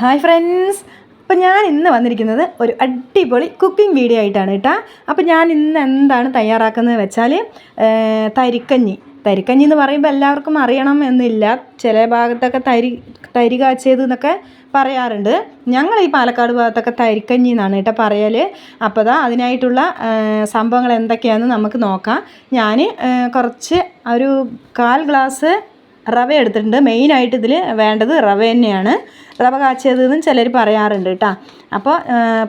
Hi friends അപ്പം ഞാൻ ഇന്ന് വന്നിരിക്കുന്നത് ഒരു അടിപൊളി കുക്കിംഗ് വീഡിയോ ആയിട്ടാണ് കേട്ടോ. അപ്പം ഞാൻ ഇന്ന് എന്താണ് തയ്യാറാക്കുന്നത് വെച്ചാൽ തരിക്കഞ്ഞി. തരിക്കഞ്ഞി എന്ന് പറയുമ്പോൾ എല്ലാവർക്കും അറിയണം എന്നില്ല. ചില ഭാഗത്തൊക്കെ തരി തരി കാച്ചിയത് എന്നൊക്കെ പറയാറുണ്ട്. ഞങ്ങൾ ഈ പാലക്കാട് ഭാഗത്തൊക്കെ തരിക്കഞ്ഞി എന്നാണ് കേട്ടോ പറയൽ അപ്പോൾ ദാ അതിനായിട്ടുള്ള സംഭവങ്ങൾ എന്തൊക്കെയാണെന്ന് നമുക്ക് നോക്കാം. ഞാൻ കുറച്ച് ഒരു കാൽ ഗ്ലാസ് റവ എടുത്തിട്ടുണ്ട്. മെയിനായിട്ട് ഇതിൽ വേണ്ടത് റവ തന്നെയാണ്. റവ കാച്ചിയതെന്നും ചിലർ പറയാറുണ്ട് കേട്ടോ. അപ്പോൾ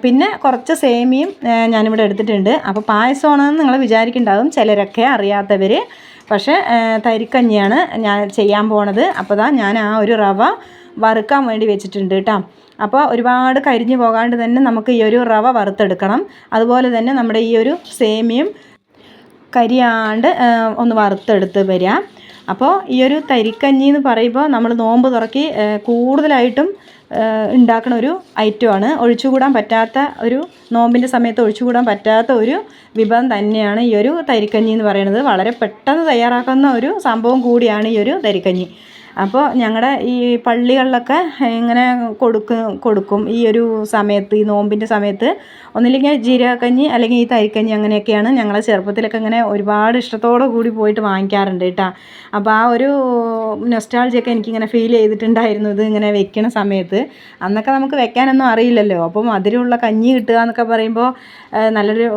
പിന്നെ കുറച്ച് സേമിയും ഞാനിവിടെ എടുത്തിട്ടുണ്ട്. അപ്പോൾ പായസമാണെന്ന് നിങ്ങൾ വിചാരിക്കുന്നുണ്ടാവും ചിലരൊക്കെ അറിയാത്തവർ പക്ഷേ തരിക്കഞ്ഞിയാണ് ഞാൻ ചെയ്യാൻ പോണത്. അപ്പോൾ ദാ ഞാൻ ആ ഒരു റവ വറുക്കാൻ വേണ്ടി വെച്ചിട്ടുണ്ട് കേട്ടോ. അപ്പോൾ ഒരുപാട് കരിഞ്ഞു പോകാണ്ട് തന്നെ നമുക്ക് ഈ ഒരു റവ വറുത്തെടുക്കണം. അതുപോലെ തന്നെ നമ്മുടെ ഈ ഒരു സേമിയും കരിയാണ്ട് ഒന്ന് വറുത്തെടുത്ത് വരിക അപ്പോൾ ഈ ഒരു തരിക്കഞ്ഞി എന്ന് പറയുമ്പോൾ നമ്മൾ നോമ്പ് തുറക്കി കൂടുതലായിട്ടും ഉണ്ടാക്കുന്ന ഒരു ഐറ്റമാണ് ഒഴിച്ചുകൂടാൻ പറ്റാത്ത ഒരു നോമ്പിന്റെ സമയത്ത് ഒഴിച്ചുകൂടാൻ പറ്റാത്ത ഒരു വിഭവം തന്നെയാണ് ഈ ഒരു തരിക്കഞ്ഞി എന്ന് പറയുന്നത്. വളരെ പെട്ടെന്ന് തയ്യാറാക്കുന്ന ഒരു സംഭവം കൂടിയാണ് ഈ ഒരു തരിക്കഞ്ഞി. അപ്പോൾ ഞങ്ങളുടെ ഈ പള്ളികളിലൊക്കെ ഇങ്ങനെ കൊടുക്കും കൊടുക്കും. ഈ ഒരു സമയത്ത് ഈ നോമ്പിന്റെ സമയത്ത് ഒന്നില്ലെങ്കിൽ ജീരകക്കഞ്ഞി അല്ലെങ്കിൽ ഈ തരിക്കഞ്ഞി അങ്ങനെയൊക്കെയാണ് ഞങ്ങളെ ചെറുപ്പത്തിലൊക്കെ ഇങ്ങനെ ഒരുപാട് ഇഷ്ടത്തോടു കൂടി പോയിട്ട് വാങ്ങിക്കാറുണ്ട് കേട്ടോ അപ്പോൾ ആ ഒരു നൊസ്റ്റാൾജിയൊക്കെ എനിക്കിങ്ങനെ ഫീൽ ചെയ്തിട്ടുണ്ടായിരുന്നു ഇത് ഇങ്ങനെ വെക്കണ സമയത്ത്. അന്നൊക്കെ നമുക്ക് വെക്കാനൊന്നും അറിയില്ലല്ലോ. അപ്പം മധുരമുള്ള കഞ്ഞി കിട്ടുക എന്നൊക്കെ പറയുമ്പോൾ നല്ലൊരു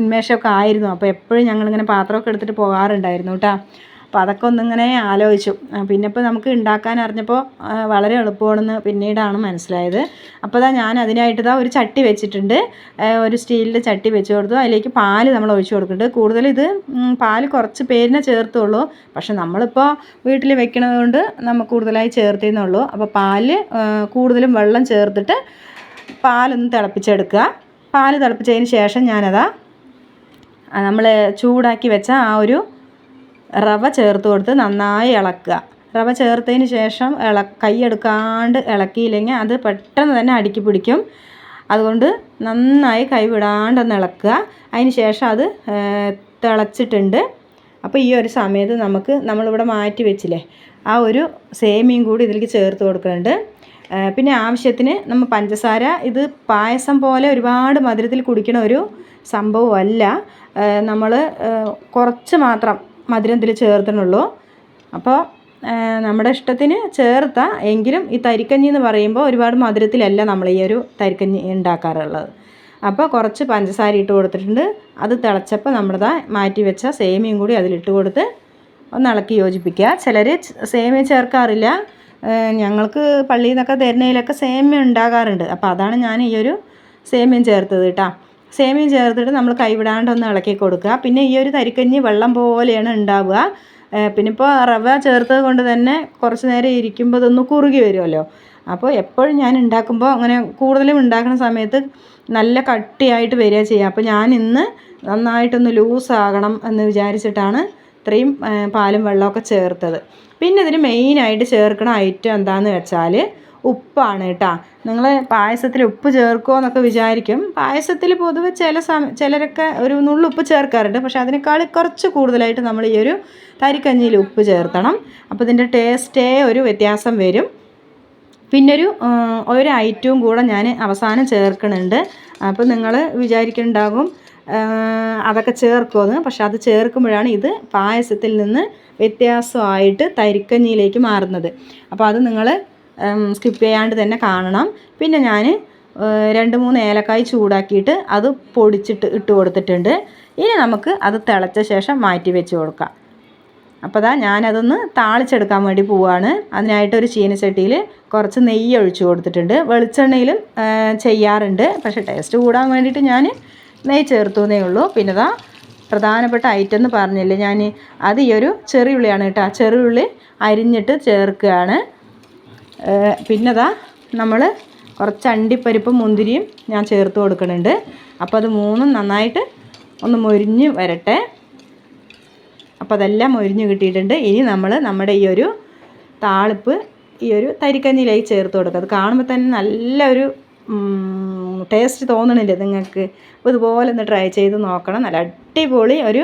ഉന്മേഷമൊക്കെ ആയിരുന്നു. അപ്പോൾ എപ്പോഴും ഞങ്ങളിങ്ങനെ പാത്രമൊക്കെ എടുത്തിട്ട് പോകാറുണ്ടായിരുന്നു കേട്ടോ അപ്പോൾ അതൊക്കെ ഒന്നിങ്ങനെ ആലോചിച്ചു. പിന്നെ ഇപ്പോൾ നമുക്ക് ഉണ്ടാക്കാൻ അറിഞ്ഞപ്പോൾ വളരെ എളുപ്പമാണെന്ന് പിന്നീടാണ് മനസ്സിലായത്. അപ്പോൾ ഇതാ ഞാൻ അതിനായിട്ട് ഇതാ ഒരു ചട്ടി വെച്ചിട്ടുണ്ട്. ഒരു സ്റ്റീലിന്റെ ചട്ടി വെച്ച് കൊടുത്തു. അതിലേക്ക് പാൽ നമ്മൾ ഒഴിച്ചു കൊടുക്കുന്നുണ്ട്. കൂടുതൽ ഇത് പാൽ കുറച്ച് പേരിനെ ചേർത്തുള്ളൂ. പക്ഷെ നമ്മളിപ്പോൾ വീട്ടിൽ വെക്കണത് കൊണ്ട് നമുക്ക് കൂടുതലായി ചേർത്തേന്നുള്ളൂ അപ്പോൾ പാൽ കൂടുതലും വെള്ളം ചേർത്തിട്ട് പാലൊന്ന് തിളപ്പിച്ചെടുക്കുക. പാൽ തിളപ്പിച്ചതിന് ശേഷം ഞാനതാ നമ്മൾ ചൂടാക്കി വെച്ച ആ ഒരു റവ ചേർത്ത് കൊടുത്ത് നന്നായി ഇളക്കുക. റവ ചേർത്തതിന് ശേഷം ഇള കൈയെടുക്കാണ്ട് ഇളക്കിയില്ലെങ്കിൽ അത് പെട്ടെന്ന് തന്നെ അടുക്കി പിടിക്കും. അതുകൊണ്ട് നന്നായി കൈ വിടാണ്ടൊന്ന് ഇളക്കുക. അതിന് ശേഷം അത് തിളച്ചിട്ടുണ്ട്. അപ്പോൾ ഈ ഒരു സമയത്ത് നമുക്ക് നമ്മളിവിടെ മാറ്റി വെച്ചില്ലേ ആ ഒരു സേമിയും കൂടി ഇതിലേക്ക് ചേർത്ത് കൊടുക്കുന്നുണ്ട്. പിന്നെ ആവശ്യത്തിന് നമ്മൾ പഞ്ചസാര ഇത് പായസം പോലെ ഒരുപാട് മധുരത്തിൽ കുടിക്കണ ഒരു സംഭവമല്ല. നമ്മൾ കുറച്ച് മാത്രം മധുരം ഇതിൽ ചേർത്തണുള്ളൂ അപ്പോൾ നമ്മുടെ ഇഷ്ടത്തിന് ചേർത്ത. എങ്കിലും ഈ തരിക്കഞ്ഞി എന്ന് പറയുമ്പോൾ ഒരുപാട് മധുരത്തിലല്ല നമ്മൾ ഈ ഒരു തരിക്കഞ്ഞി ഉണ്ടാക്കാറുള്ളത്. അപ്പോൾ കുറച്ച് പഞ്ചസാര ഇട്ട് കൊടുത്തിട്ടുണ്ട്. അത് തിളച്ചപ്പോൾ നമ്മുടെ മാറ്റി വെച്ച സേമിയും കൂടി അതിലിട്ട് കൊടുത്ത് ഒന്ന് ഇളക്കി യോജിപ്പിക്കുക. ചിലർ സേമിയ ചേർക്കാറില്ല. ഞങ്ങൾക്ക് പള്ളിയിൽ നിന്നൊക്കെ തരുന്നതിലൊക്കെ സേമിയ ഉണ്ടാകാറുണ്ട്. അപ്പോൾ അതാണ് ഞാൻ ഈ ഒരു സേമിയം ചേർത്തത് കേട്ടോ. സേമിയം ചേർത്തിട്ട് നമ്മൾ കൈവിടാണ്ട് ഒന്ന് ഇളക്കി കൊടുക്കുക. പിന്നെ ഈ ഒരു തരിക്കഞ്ഞി വെള്ളം പോലെയാണ് ഉണ്ടാവുക. പിന്നെ ഇപ്പോൾ റവ ചേർത്തത് കൊണ്ട് തന്നെ കുറച്ച് നേരം ഇരിക്കുമ്പോൾ ഇതൊന്ന് കുറുകി വരുമല്ലോ. അപ്പോൾ എപ്പോഴും ഞാൻ ഉണ്ടാക്കുമ്പോൾ അങ്ങനെ കൂടുതലും ഉണ്ടാക്കുന്ന സമയത്ത് നല്ല കട്ടിയായിട്ട് വരിക ചെയ്യുക. അപ്പോൾ ഞാൻ ഇന്ന് നന്നായിട്ടൊന്ന് ലൂസാകണം എന്ന് വിചാരിച്ചിട്ടാണ് ഇത്രയും പാലും വെള്ളമൊക്കെ ചേർത്തത്. പിന്നെ ഇതിന് മെയിനായിട്ട് ചേർക്കണ ഐറ്റം എന്താണെന്ന് വെച്ചാൽ ഉപ്പാണ് കേട്ടോ. നിങ്ങൾ പായസത്തിൽ ഉപ്പ് ചേർക്കുമോ എന്നൊക്കെ വിചാരിക്കും. പായസത്തിൽ പൊതുവെ ചില സമ ചിലരൊക്കെ ഒരു നുള്ളുപ്പ് ചേർക്കാറുണ്ട്. പക്ഷേ അതിനേക്കാൾ കുറച്ച് കൂടുതലായിട്ട് നമ്മൾ ഈ ഒരു തരിക്കഞ്ഞിയിൽ ഉപ്പ് ചേർത്തണം. അപ്പോൾ ഇതിന്റെ ടേസ്റ്റേ ഒരു വ്യത്യാസം വരും. പിന്നൊരു ഒരു ഐറ്റവും കൂടെ ഞാൻ അവസാനം ചേർക്കുന്നുണ്ട് അപ്പോൾ നിങ്ങൾ വിചാരിക്കുന്നുണ്ടാകും അതൊക്കെ ചേർക്കുമെന്ന് പക്ഷെ അത് ചേർക്കുമ്പോഴാണ് ഇത് പായസത്തിൽ നിന്ന് വ്യത്യാസമായിട്ട് തരിക്കഞ്ഞിയിലേക്ക് മാറുന്നത്. അപ്പോൾ അത് നിങ്ങൾ സ്കിപ്പ് ചെയ്യാണ്ട് തന്നെ കാണണം. പിന്നെ ഞാൻ രണ്ട് മൂന്ന് ഏലക്കായ് ചൂടാക്കിയിട്ട് അത് പൊടിച്ചിട്ട് ഇട്ട് കൊടുത്തിട്ടുണ്ട്. ഇനി നമുക്ക് അത് തിളച്ച ശേഷം മാറ്റി വെച്ച് കൊടുക്കാം. അപ്പോൾ ദാ ഞാനതൊന്ന് താളിച്ചെടുക്കാൻ വേണ്ടി പോവുകയാണ് അതിനായിട്ട് ഒരു ചീനച്ചട്ടിയിൽ കുറച്ച് നെയ്യ് ഒഴിച്ചു കൊടുത്തിട്ടുണ്ട്. വെളിച്ചെണ്ണയിലും ചെയ്യാറുണ്ട്. പക്ഷേ ടേസ്റ്റ് കൂടാൻ വേണ്ടിയിട്ട് ഞാൻ നെയ്യ് ചേർത്തു എന്നേ ഉള്ളൂ. പിന്നെ ദാ പ്രധാനപ്പെട്ട ഐറ്റം എന്ന് പറഞ്ഞില്ലേ ഞാൻ അത് ഈ ഒരു ചെറിയുള്ളിയാണ് കേട്ടോ. ചെറിയുള്ളി അരിഞ്ഞിട്ട് ചേർക്കുകയാണ്. ഏഹ് പിന്നെ ദാ നമ്മൾ കുറച്ച് അണ്ടിപ്പരിപ്പും മുന്തിരിയും ഞാൻ ചേർത്ത് കൊടുക്കുന്നുണ്ട്. അപ്പോൾ അത് മൂന്നും നന്നായിട്ട് ഒന്ന് മൊരിഞ്ഞ് വരട്ടെ. അപ്പോൾ അതെല്ലാം മൊരിഞ്ഞ് കിട്ടിയിട്ടുണ്ട്. ഇനി നമ്മൾ നമ്മുടെ ഈ ഒരു താളിപ്പ് ഈ ഒരു തരിക്കഞ്ഞിയിലേക്ക് ചേർത്ത് കൊടുക്കുക. അത് കാണുമ്പോൾ തന്നെ നല്ലൊരു ടേസ്റ്റ് തോന്നണില്ലേ നിങ്ങൾക്ക് അപ്പോൾ ഇതുപോലെ ഒന്ന് ട്രൈ ചെയ്ത് നോക്കണം. നല്ല അടിപൊളി ഒരു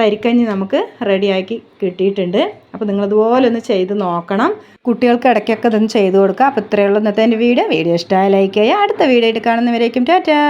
തരിക്കഞ്ഞി നമുക്ക് റെഡിയാക്കി കിട്ടിയിട്ടുണ്ട്. അപ്പോൾ നിങ്ങളിതുപോലെ ഒന്ന് ചെയ്ത് നോക്കണം. കുട്ടികൾക്ക് ഇടയ്ക്കൊക്കെ ഇതൊന്ന് ചെയ്ത് കൊടുക്കുക. അപ്പോൾ ഇത്രയുള്ള ഇന്നത്തെ എന്റെ വീഡിയോ. വീഡിയോ ഇഷ്ടമായ ലൈക്ക് ചെയ്യുക. അടുത്ത വീഡിയോ ആയിട്ട് കാണുന്നവരേക്കും ടാറ്റാ.